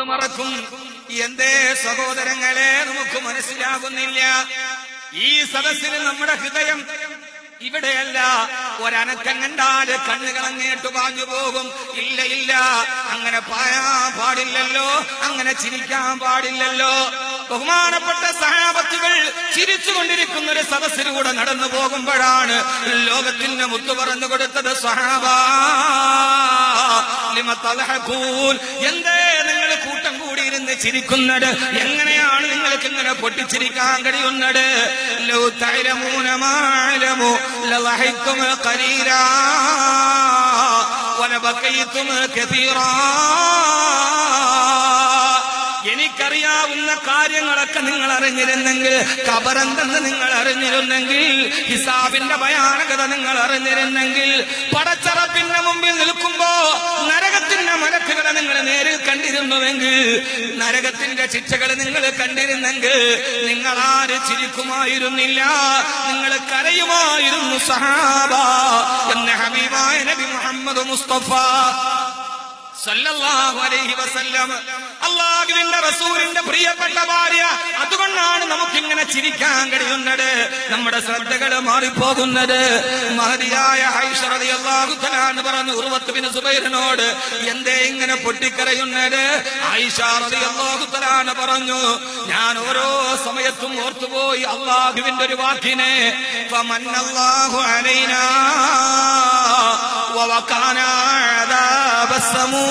മറക്കും. എന്തേ സഹോദരങ്ങളെ നമുക്ക് മനസ്സിലാകുന്നില്ല. ഈ സദസ്സിന് നമ്മുടെ ഹൃദയം ഇവിടെയല്ല. ഒരനക്കം കണ്ടാൽ കണ്ണുകൾ അങ്ങേട്ട് പാഞ്ഞു പോകും. ഇല്ല ഇല്ല. അങ്ങനെ പായാ പാടില്ലല്ലോ. അങ്ങനെ ചിരിക്കാൻ പാടില്ലല്ലോ. ബഹുമാനപ്പെട്ട സഹാപത്തുകൾ ചിരിച്ചുകൊണ്ടിരിക്കുന്ന ഒരു സദസ്സിലൂടെ നടന്നു പോകുമ്പോഴാണ് ലോകത്തിന്റെ മുത്തു പറഞ്ഞു കൊടുത്തത് സഹാബ. എന്തേ നിങ്ങൾ ഇരുന്ന് ചിരിക്കുന്നത്? എങ്ങനെയാണ് നിങ്ങൾക്ക് ഇങ്ങനെ പൊട്ടിച്ചിരിക്കാൻ കഴിയുന്നത്? വലബഖയ്തും കസീറാ എനിക്കറിയാവുന്ന കാര്യങ്ങളൊക്കെ നിങ്ങൾ അറിഞ്ഞിരുന്നെങ്കിൽ കബറെന്തെന്ന് നിങ്ങൾ അറിഞ്ഞിരുന്നെങ്കിൽ ഹിസാബിന്റെ ഭയാനകത നിങ്ങൾ അറിഞ്ഞിരുന്നെങ്കിൽ പടച്ചറപ്പിന്റെ മുമ്പിൽ നിൽക്കുമ്പോ നരകത്തിന്റെ മലക്കുകളെ നിങ്ങൾ നേരിൽ കണ്ടിരുന്നുവെങ്കിൽ നരകത്തിന്റെ ശിക്ഷകൾ നിങ്ങൾ കണ്ടിരുന്നെങ്കിൽ നിങ്ങൾ ആര് ചിരിക്കുമായിരുന്നില്ല. നിങ്ങൾ കരയുമായിരുന്നു സഹാബ. എന്ന ഹബീബായ നബി മുഹമ്മദ് മുസ്തഫ. അള്ളാഹുവിന്റെ റസൂലിന്റെ പ്രിയപ്പെട്ട ഭാര്യ അതുകൊണ്ടാണ് നമുക്കിങ്ങനെ ചിരിക്കാൻ കഴിയുന്നത് നമ്മുടെ ശ്രദ്ധകൾ മാറിപ്പോകുന്നത് മഹതിയായ ഹൈഷ റളിയല്ലാഹു തആല എന്ന് പറഞ്ഞു ഉർവത്ത് ബിൻ സുബൈറിനോട് എന്തേ ഇങ്ങനെ പൊട്ടിക്കരയുന്നത് ആയിഷ റളിയല്ലാഹു തആല പറഞ്ഞു ഞാൻ ഓരോ സമയത്തും ഓർത്തുപോയി അള്ളാഹുവിന്റെ ഒരു വാക്കിനെ ഫമന്നല്ലാഹു അലൈനാ ووقعنا عذاب السموم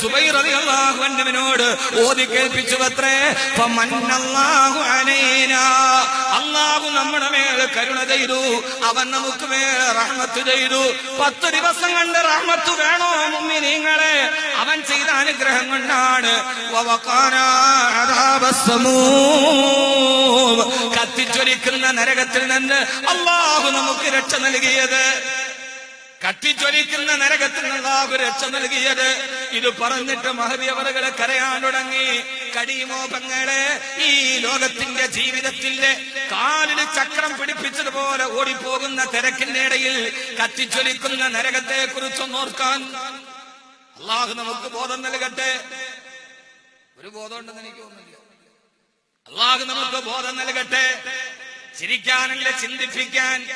സുബൈർ റളിയല്ലാഹു അൻഹുവിനോട് ഓതി കേൾപ്പിച്ചു അത്രേ ഫമന്നല്ലാഹു അലൈനാ. അല്ലാഹു നമ്മുടെ മേൽ കരുണ ചെയ്തു അവൻ നമുക്ക് മേൽ റഹ്മത്ത് ചെയ്തു. പത്ത് ദിവസം കണ്ട് റഹ്മത്ത് വേണോ മുമ്മിനീങ്ങളെ? അവൻ ചെയ്ത അനുഗ്രഹം കൊണ്ടാണ്. കത്തിച്ചൊലിക്കുന്ന നരകത്തിൽ നിന്ന് അള്ളാഹു നമുക്ക് രക്ഷ നൽകിയത്. കത്തിച്ചൊലിക്കുന്ന നരകത്തിൽ നിന്ന് അള്ളാഹു രക്ഷ നൽകിയത്. ഇത് പറഞ്ഞിട്ട് മഹതിയവറുകളെ കരയാൻ തുടങ്ങി. കടിയുമോ പെങ്ങളെ ഈ ലോകത്തിന്റെ ജീവിതത്തിന്റെ കാലിന് ചക്രം പിടിപ്പിച്ചതുപോലെ ഓടിപ്പോകുന്ന തിരക്കിന്റെ ഇടയിൽ കത്തിച്ചൊലിക്കുന്ന നരകത്തെ കുറിച്ചൊന്നോർക്കാൻ അള്ളാഹു നമുക്ക് ബോധം നൽകട്ടെ. ഒരു ബോധം ഉണ്ടെന്ന് എനിക്ക് തോന്നുന്നില്ല. അള്ളാഹു നമുക്ക് ബോധം നൽകട്ടെ. ചിരിക്കാനല്ല ചിന്തിപ്പിക്കാൻ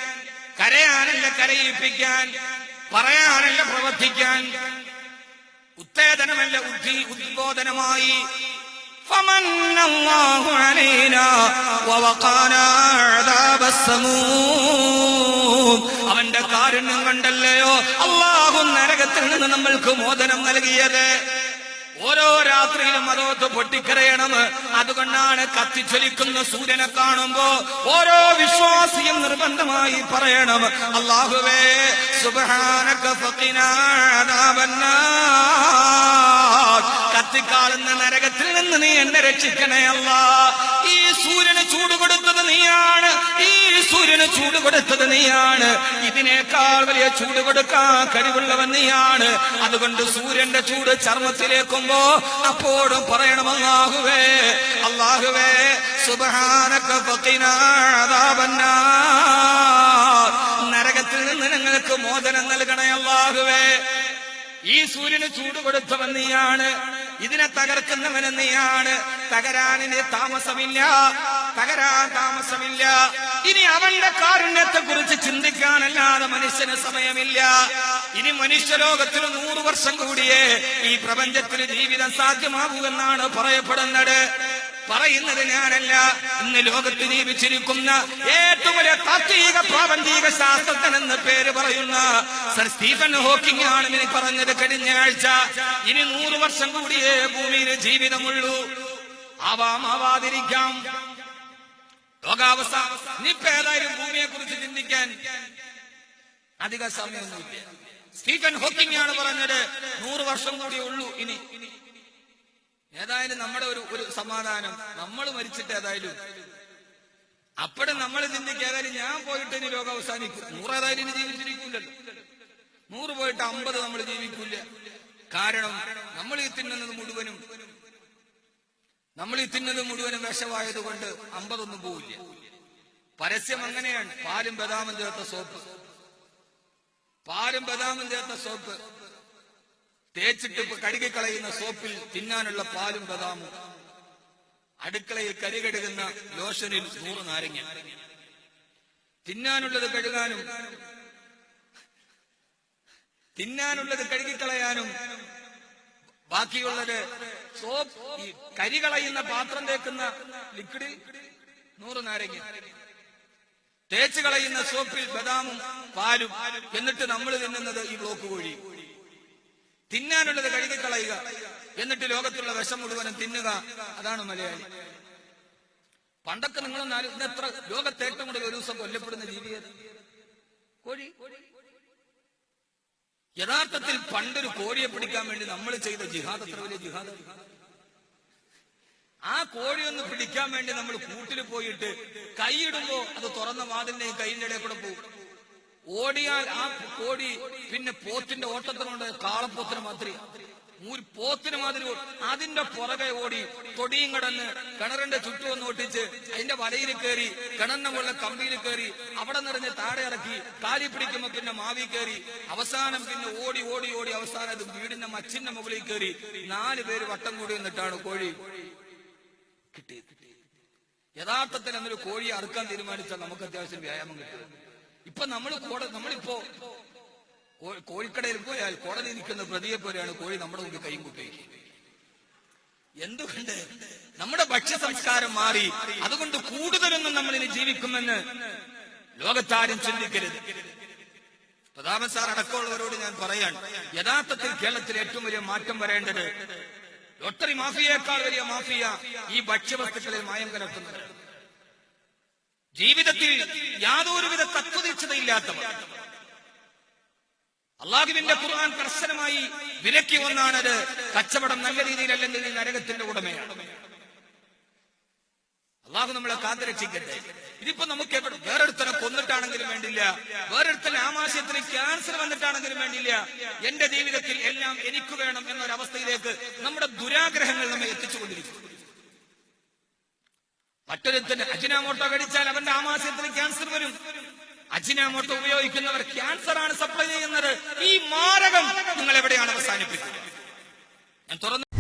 കരയാനല്ല കരയിപ്പിക്കാൻ പറയാനല്ല പ്രവർത്തിക്കാൻ ഉത്തേജനമല്ല ഉദ്ധി ഉദ്ബോധനമായി فمن الله علينا ووقانا عذاب السموم അവന്റെ കാരുണ്യം കണ്ടല്ലയോ അള്ളാഹു നരകത്തിൽ നിന്ന് നമ്മൾക്ക് മോചനം നൽകിയത് ഓരോ രാത്രിയിലും അതോത്ത് പൊട്ടിക്കരയണം. അതുകൊണ്ടാണ് കത്തിച്ചൊലിക്കുന്ന സൂര്യനെ കാണുമ്പോ ഓരോ വിശ്വാസിയും നിർബന്ധമായി പറയണം. അള്ളാഹുവേ സുബഹാനക. കത്തിക്കാളുന്ന നരകത്തിൽ നിന്ന് നീ എന്നെ രക്ഷിക്കണേ അല്ല. ഈ സൂര്യന് ചൂട് കൊടുത്തത് നീയാണ്. ഈ സൂര്യന് ചൂട് കൊടുത്തത് നീയാണ്. ഇതിനേക്കാൾ വലിയ ചൂട് കൊടുക്കാൻ കഴിവുള്ളവൻ നീയാണ്. അതുകൊണ്ട് സൂര്യന്റെ ചൂട് ചർമ്മത്തിലേക്കുമ്പോ അപ്പോഴും പറയണം അള്ളാഹുവേ അള്ളാഹുവേ. നരകത്തിൽ നിന്ന് ഞങ്ങൾക്ക് മോചനം നൽകണേ അള്ളാഹുവേ ഈ സൂര്യന് ചൂട് കൊടുത്തവൻ നീയാണ് ഇതിനെ തകർക്കുന്നവൻ നീയാണ്. തകരാനിന് താമസമില്ല തകരാൻ താമസമില്ല. ഇനി അവന്റെ കാരുണ്യത്തെ കുറിച്ച് ചിന്തിക്കാനല്ലാതെ മനുഷ്യന് സമയമില്ല. ഇനി മനുഷ്യലോകത്തിന് നൂറ് വർഷം കൂടിയേ ഈ പ്രപഞ്ചത്തിൽ ജീവിതം സാധ്യമാകൂ എന്നാണ് പറയപ്പെടുന്നത്. പറയുന്നത് ഞാനല്ല. ഇന്ന് ലോകത്ത് ജീവിച്ചിരിക്കുന്ന ഏറ്റവും വലിയ താത്വിക പ്രാപഞ്ചിക ശാസ്ത്രജ്ഞൻ എന്ന് പേര് പറയുന്ന സർ സ്റ്റീഫൻ ഹോക്കിംഗ് ആണ് ഇനി പറഞ്ഞത് കഴിഞ്ഞ ആഴ്ച. ഇനി നൂറ് വർഷം കൂടിയേ ഭൂമിയിൽ ജീവിതമുള്ളൂ. ആവാം ആവാതിരിക്കാം ലോകാവസ്ഥ ഇനിയിപ്പേതായാലും ഭൂമിയെ കുറിച്ച് ചിന്തിക്കാൻ അധിക സമയമൊന്നുമില്ല. സ്റ്റീഫൻ ഹോക്കിംഗ് ആണ് പറഞ്ഞത് നൂറ് വർഷം കൂടി ഉള്ളൂ ഇനി. ഏതായാലും നമ്മുടെ ഒരു ഒരു സമാധാനം. നമ്മൾ മരിച്ചിട്ട് ഏതായാലും. അപ്പോഴും നമ്മൾ ചിന്തിക്കുക ഏതായാലും ഞാൻ പോയിട്ട് ഇനി ലോകം അവസാനിക്കും. നൂറ് ഏതായാലും ഇനി ജീവിച്ചിരിക്കില്ലല്ലോ നൂറ് പോയിട്ട് അമ്പത് നമ്മൾ ജീവിക്കില്ല കാരണം നമ്മൾ ഈ തിന്നുന്നത് മുഴുവനും നമ്മൾ ഈ തിന്നത് മുഴുവനും വിഷമായത് കൊണ്ട് അമ്പതൊന്നും പോവില്ല. പരസ്യം അങ്ങനെയാണ്. പാലും ബദാമും ചേർത്ത സോപ്പ്. പാലും ബദാമും ചേർത്ത സോപ്പ്. തേച്ചിട്ട് കഴുകിക്കളയുന്ന സോപ്പിൽ തിന്നാനുള്ള പാലും ബദാമും. അടുക്കളയിൽ കരികഴുകുന്ന ലോഷനിൽ നൂറ് നാരങ്ങ. തിന്നാനുള്ളത് കഴുകാനും തിന്നാനുള്ളത് കഴുകിക്കളയാനും ബാക്കിയുള്ളത് സോപ്പ് ഈ കരി കളയുന്ന പാത്രം തേക്കുന്ന ലിക്വിഡ് നൂറ് നാരങ്ങ. തേച്ച് കളയുന്ന സോപ്പിൽ ബദാമും പാലും എന്നിട്ട് നമ്മൾ തിന്നുന്നത് ഈ ബ്ലോക്ക് കോഴി. തിന്നാനുള്ളത് കഴുകി കളയുക. എന്നിട്ട് ലോകത്തുള്ള വിഷം മുഴുവനും തിന്നുക. അതാണ് മലയാളി. പണ്ടൊക്കെ നിങ്ങൾ ഇന്നെത്ര ലോകത്തെ ഏറ്റവും കൂടുതൽ ഒരു ദിവസം കൊല്ലപ്പെടുന്ന ജീവിയത് കോഴി. യഥാർത്ഥത്തിൽ പണ്ടൊരു കോഴിയെ പിടിക്കാൻ വേണ്ടി നമ്മൾ ചെയ്ത ജിഹാദ് എത്ര വലിയ ജിഹാദ് ആ കോഴി കോഴിയൊന്ന് പിടിക്കാൻ വേണ്ടി നമ്മൾ കൂട്ടിൽ പോയിട്ട് കൈയിടുമ്പോ അത് തുറന്ന വാതിലിന്റെയും കൈയിന്റെ ഇടയിൽ കൂടെ പോകും. ഓടിയാൽ ആ കോഴി പിന്നെ പോത്തിന്റെ ഓട്ടത്തിനുണ്ട് കാളപ്പോത്തിന് മാതിരി. ഒരു പോത്തിന് മാതിരി അതിന്റെ പുറകെ ഓടി തൊടിയും കടന്ന് കിണറിന്റെ ചുറ്റും ഒന്ന് ഒട്ടിച്ച് അതിന്റെ വലയിൽ കയറി കിണറിന്റെ മുകളിലെ കമ്പിയിൽ കയറി അവിടെ നിറഞ്ഞ് താഴെ ഇറക്കി കാലി പിടിക്കുമ്പോ പിന്നെ മാവി കയറി. അവസാനം പിന്നെ ഓടി ഓടി ഓടി അവസാനം അത് വീടിന്റെ മച്ചിന്റെ മുകളിൽ കയറി നാല് പേര് വട്ടം കൂടി നിന്നിട്ടാണ് കോഴി. കിട്ടിയത്. യഥാർത്ഥത്തിൽ എന്നൊരു കോഴിയെ അറുക്കാൻ തീരുമാനിച്ചാൽ നമുക്ക് അത്യാവശ്യം വ്യായാമം കിട്ടും. ഇപ്പൊ നമ്മൾ കോട നമ്മളിപ്പോ കോഴിക്കടയിൽ പോയാൽ കോടതി നിൽക്കുന്ന പ്രതിയെ പോലെയാണ് കോഴി നമ്മുടെ മുമ്പിൽ കൈയും കുട്ടിയേക്ക് എന്തുകൊണ്ട്? നമ്മുടെ ഭക്ഷ്യ സംസ്കാരം മാറി. അതുകൊണ്ട് കൂടുതലൊന്നും നമ്മൾ ഇനി ജീവിക്കുമെന്ന് ലോകത്താരും ചിന്തിക്കരുത്. പ്രതാപൻ സാർ അടക്കമുള്ളവരോട് ഞാൻ പറയാൻ യഥാർത്ഥത്തിൽ കേരളത്തിൽ ഏറ്റവും വലിയ മാറ്റം വരേണ്ടത് ലോട്ടറി മാഫിയേക്കാൾ വലിയ മാഫിയ ഈ ഭക്ഷ്യവസ്തുക്കളിൽ മായം കലർത്തുന്നത്. ജീവിതത്തിൽ യാതൊരുവിധ തത്വദീക്ഷതയില്ലാത്തവർ. അള്ളാഹുവിന്റെ ഖുർആൻ കർശനമായി വിലക്കി ഒന്നാണത് കച്ചവടം നല്ല രീതിയിലല്ലെങ്കിൽ നരകത്തിന്റെ ഉടമയാണ്. അള്ളാഹു നമ്മളെ കാത്തുരക്ഷിക്കട്ടെ. ഇതിപ്പോ നമുക്ക് വേറൊരുത്തനെ കൊന്നിട്ടാണെങ്കിലും വേണ്ടില്ല. വേറൊരുത്തനെ ആമാശയത്തിന് ക്യാൻസർ വന്നിട്ടാണെങ്കിലും വേണ്ടില്ല. എന്റെ ജീവിതത്തിൽ എല്ലാം എനിക്ക് വേണം എന്നൊരവസ്ഥയിലേക്ക് നമ്മുടെ ദുരാഗ്രഹങ്ങൾ നമ്മെ എത്തിച്ചുകൊണ്ടിരിക്കും. മറ്റൊരുത്തന് അജിനാമോട്ടോ കടിച്ചാൽ അവന്റെ ആമാശയത്തിന് ക്യാൻസർ വരും. അജിനാമോട്ടോ ഉപയോഗിക്കുന്നവർ ക്യാൻസർ ആണ് സപ്ലൈ ചെയ്യുന്നത്. ഈ മാരകം നിങ്ങൾ എവിടെയാണ് അവസാനിപ്പിക്കുന്നത് ഞാൻ തുറന്നു